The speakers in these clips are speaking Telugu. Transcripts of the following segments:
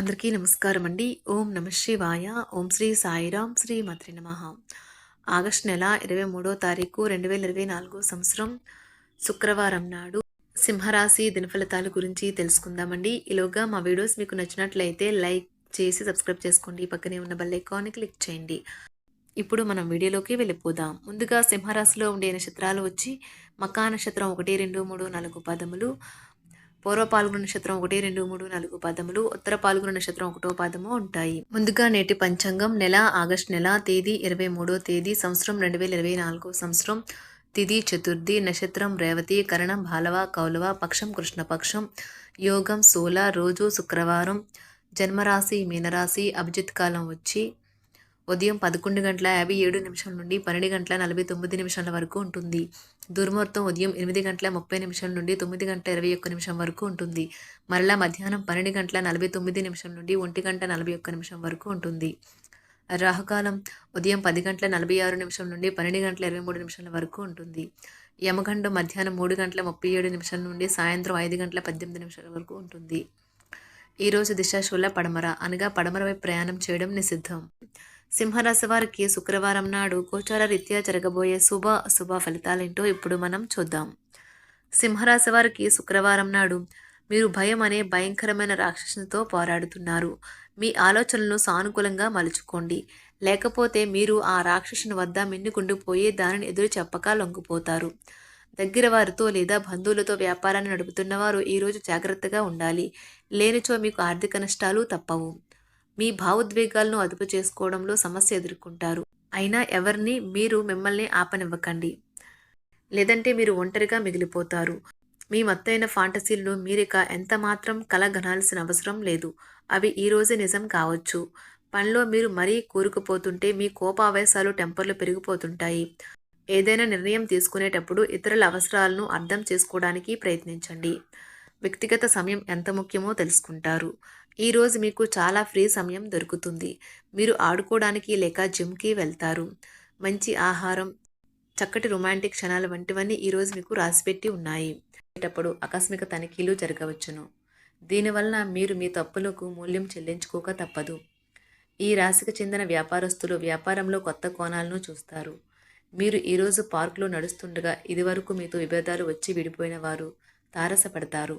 అందరికీ నమస్కారం అండి ఓం నమ శివాయ. ఓం శ్రీ సాయిరాం శ్రీ మాత్రి నమ. ఆగస్టు నెల ఇరవై మూడో తారీఖు రెండు వేల ఇరవై నాలుగో సంవత్సరం శుక్రవారం నాడు సింహరాశి దినఫలితాల గురించి తెలుసుకుందామండి. ఈలోగా మా వీడియోస్ మీకు నచ్చినట్లయితే లైక్ చేసి సబ్స్క్రైబ్ చేసుకోండి. పక్కనే ఉన్న బెల్ ఐకాన్ని క్లిక్ చేయండి. ఇప్పుడు మనం వీడియోలోకి వెళ్ళిపోదాం. ముందుగా సింహరాశిలో ఉండే నక్షత్రాలు వచ్చి మకా నక్షత్రం ఒకటి రెండు మూడు నాలుగు పదములు పూర్వ పాల్గొన నక్షత్రం ఒకటి రెండు మూడు నాలుగు పదములు ఉత్తర పాల్గొన నక్షత్రం ఒకటో పదము ఉంటాయి. ముందుగా నేటి పంచాంగం నెల ఆగస్టు నెల తేదీ ఇరవై మూడో తేదీ సంవత్సరం రెండు వేల ఇరవై నాలుగో సంవత్సరం. తిథి చతుర్థి నక్షత్రం రేవతి కరణం బాలవ కౌలవ పక్షం కృష్ణపక్షం యోగం సోల రోజు శుక్రవారం. జన్మరాశి మీనరాశి అభిజిత్ కాలం వచ్చి ఉదయం పదకొండు గంటల యాభై ఏడు నిమిషం నుండి పన్నెండు గంటల నలభై తొమ్మిది నిమిషాల వరకు ఉంటుంది. దుర్ముహూర్తం ఉదయం ఎనిమిది గంటల ముప్పై నిమిషం నుండి తొమ్మిది గంటల ఇరవై ఒక్క నిమిషం వరకు ఉంటుంది. మరలా మధ్యాహ్నం పన్నెండు గంటల నలభై తొమ్మిది నిమిషం నుండి ఒంటి గంట నలభై ఒక్క నిమిషం వరకు ఉంటుంది. రాహుకాలం ఉదయం పది గంటల నలభై ఆరు నిమిషం నుండి పన్నెండు గంటల ఇరవై మూడు నిమిషాల వరకు ఉంటుంది. యమగండం మధ్యాహ్నం మూడు గంటల ముప్పై ఏడు నిమిషాల నుండి సాయంత్రం ఐదు గంటల పద్దెనిమిది నిమిషాల వరకు ఉంటుంది. ఈరోజు దిశాశూల పడమర అనగా పడమర వైపు ప్రయాణం చేయడం నిషిద్ధం. సింహరాశి వారికి శుక్రవారం నాడు గోచార రీత్యా జరగబోయే శుభ అశుభ ఫలితాలేంటో ఇప్పుడు మనం చూద్దాం. సింహరాశి వారికి శుక్రవారం నాడు మీరు భయం అనే భయంకరమైన రాక్షసునితో పోరాడుతున్నారు. మీ ఆలోచనలను సానుకూలంగా మలుచుకోండి. లేకపోతే మీరు ఆ రాక్షసుని వద్ద మిన్నుకుండిపోయి దానిని ఎదురు చెప్పక లొంగిపోతారు. దగ్గర వారితో లేదా బంధువులతో వ్యాపారాన్ని నడుపుతున్నవారు ఈరోజు జాగ్రత్తగా ఉండాలి. లేనిచో మీకు ఆర్థిక నష్టాలు తప్పవు. మీ భావోద్వేగాలను అదుపు చేసుకోవడంలో సమస్య ఎదుర్కొంటారు. అయినా ఎవరిని మీరు మిమ్మల్ని ఆపనివ్వకండి. లేదంటే మీరు ఒంటరిగా మిగిలిపోతారు. మీ మత్తైన ఫాంటసీలను మీరిక ఎంత మాత్రం కలగనాల్సిన అవసరం లేదు. అవి ఈరోజే నిజం కావచ్చు. పనిలో మీరు మరీ కూరుకుపోతుంటే మీ కోపావేశాలు టెంపర్లు పెరిగిపోతుంటాయి. ఏదైనా నిర్ణయం తీసుకునేటప్పుడు ఇతరుల అవసరాలను అర్థం చేసుకోవడానికి ప్రయత్నించండి. వ్యక్తిగత సమయం ఎంత ముఖ్యమో తెలుసుకుంటారు. ఈరోజు మీకు చాలా ఫ్రీ సమయం దొరుకుతుంది. మీరు ఆడుకోవడానికి లేక జిమ్కి వెళ్తారు. మంచి ఆహారం చక్కటి రొమాంటిక్ క్షణాలు వంటివన్నీ ఈరోజు మీకు రాసిపెట్టి ఉన్నాయి. అప్పుడు ఆకస్మిక తనిఖీలు జరగవచ్చును. దీనివలన మీరు మీ తప్పులకు మూల్యం చెల్లించుకోక తప్పదు. ఈ రాశికి చెందిన వ్యాపారస్తులు వ్యాపారంలో కొత్త కోణాలను చూస్తారు. మీరు ఈరోజు పార్కులో నడుస్తుండగా ఇదివరకు మీతో విభేదాలు వచ్చి విడిపోయిన వారు తారసపడతారు.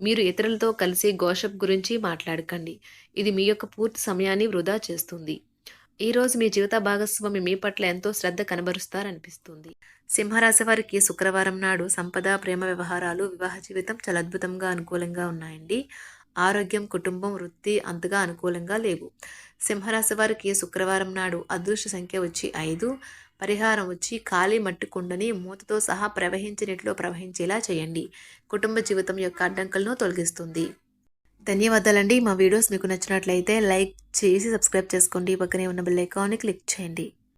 మీరు ఇతరులతో కలిసి గోషప్ గురించి మాట్లాడకండి. ఇది మీ యొక్క పూర్తి సమయాన్ని వృధా చేస్తుంది. ఈరోజు మీ జీవిత భాగస్వామి మీ పట్ల ఎంతో శ్రద్ధ కనబరుస్తారనిపిస్తుంది. సింహరాశి వారికి శుక్రవారం నాడు సంపద ప్రేమ వ్యవహారాలు వివాహ జీవితం చాలా అద్భుతంగా అనుకూలంగా ఉన్నాయండి. ఆరోగ్యం కుటుంబం వృత్తి అంతగా అనుకూలంగా లేవు. సింహరాశి వారికి శుక్రవారం నాడు అదృష్ట సంఖ్య వచ్చి ఐదు. పరిహారం వచ్చి ఖాళీ మట్టి కుండని మూతతో సహా ప్రవహించి నీటిలో ప్రవహించేలా చేయండి. కుటుంబ జీవితం యొక్క అడ్డంకులను తొలగిస్తుంది. ధన్యవాదాలండి. మా వీడియోస్ మీకు నచ్చినట్లయితే లైక్ చేసి సబ్స్క్రైబ్ చేసుకోండి. పక్కనే ఉన్న బెల్ ఐకాన్ని క్లిక్ చేయండి.